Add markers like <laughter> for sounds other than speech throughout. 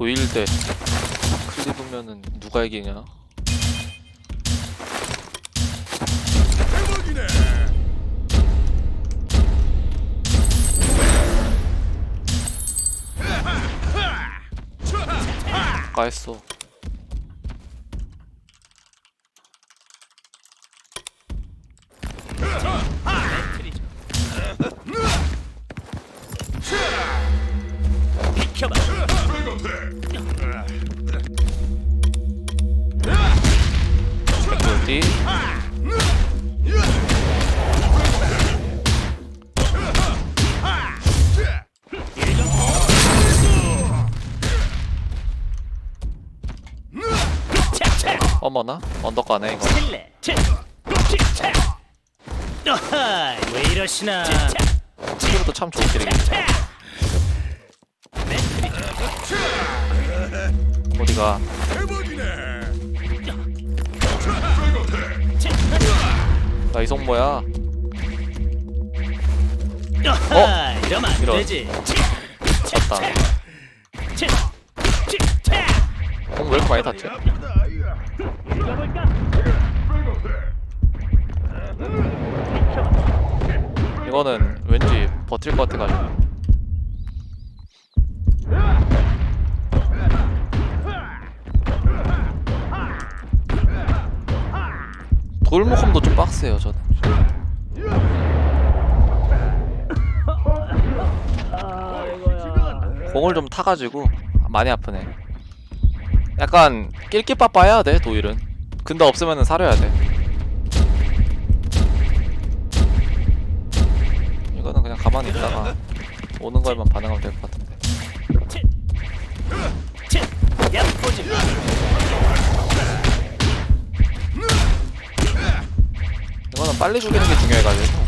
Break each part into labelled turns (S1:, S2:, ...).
S1: 도일 대 클리브면은 누가 이기냐? 아까 했어. 어디? 어머나 언덕 가네 이거.
S2: 왜 이러시나?
S1: 스킬도 참 좋은 캐릭이지. 어디가? 나 이성모야.
S2: 아하, 이러면 안
S1: 이런.
S2: 되지.
S1: 맞다. 공왜 이렇게 많이 탔지? 이거는 왠지 버틸 것 같아가지고. 돌무컴도 좀 빡세요 저는. 공을 좀 타가지고 많이 아프네. 약간 낄끼빠빠 해야 돼 도일은. 근데 없으면은 사려야 돼. 이거는 그냥 가만히 있다가 오는 거에만 반응하면 될 것 같은 이거는 빨리 죽이는 게 중요해가지고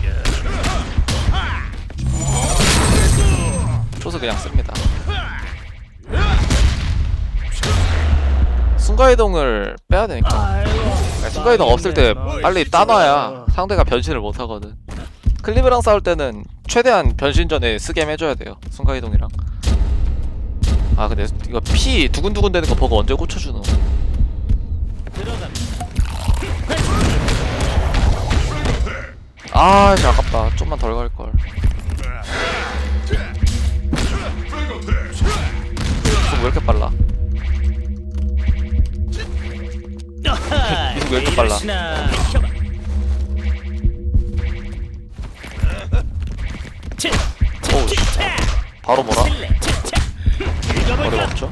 S1: 초스 그냥 씁니다. 순간이동을 빼야 되니까. 순간이동 없을 때 빨리 따놔야 상대가 변신을 못 하거든. 클리브랑 싸울 때는 최대한 변신 전에 쓰게 해줘야 돼요. 순간이동이랑. 아 근데 이거 피 두근두근 되는 거 보고 언제 꽂혀주노? 아, 씨, 아깝다. 좀만 덜 갈 걸. 왜 이렇게 빨라?
S2: 아하,
S1: 왜 이렇게 빨라?
S2: 칠.
S1: 바로 뭐라?
S2: 칠. 칠.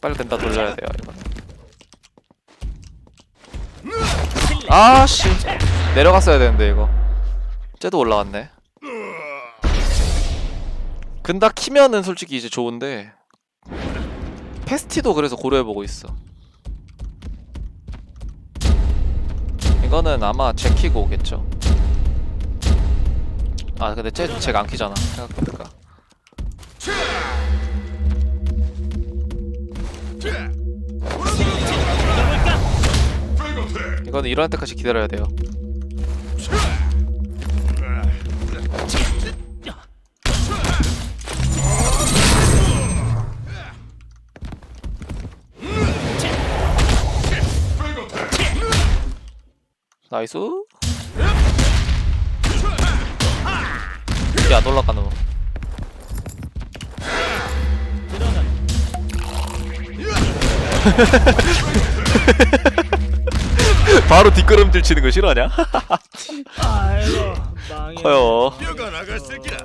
S1: 빨리 된다 돌려야 돼요, 이거 아, 씨. 내려갔어야 되는데, 이거. 쟤도 올라갔네. 근다 키면은 솔직히 이제 좋은데. 페스티도 그래서 고려해보고 있어. 이거는 아마 제 키고 오겠죠. 아, 근데 쟤, 쟤가 안 키잖아.
S2: 생각해보니까.
S1: 이거는 일어날 때까지 기다려야 돼요. 나이스. 이게 안 올라가노. <laughs> 바로 뒷걸음질 치는 거 싫어하냐?
S2: 아이고 망해.
S1: 커요.
S3: 뼈가 나갔을 기라.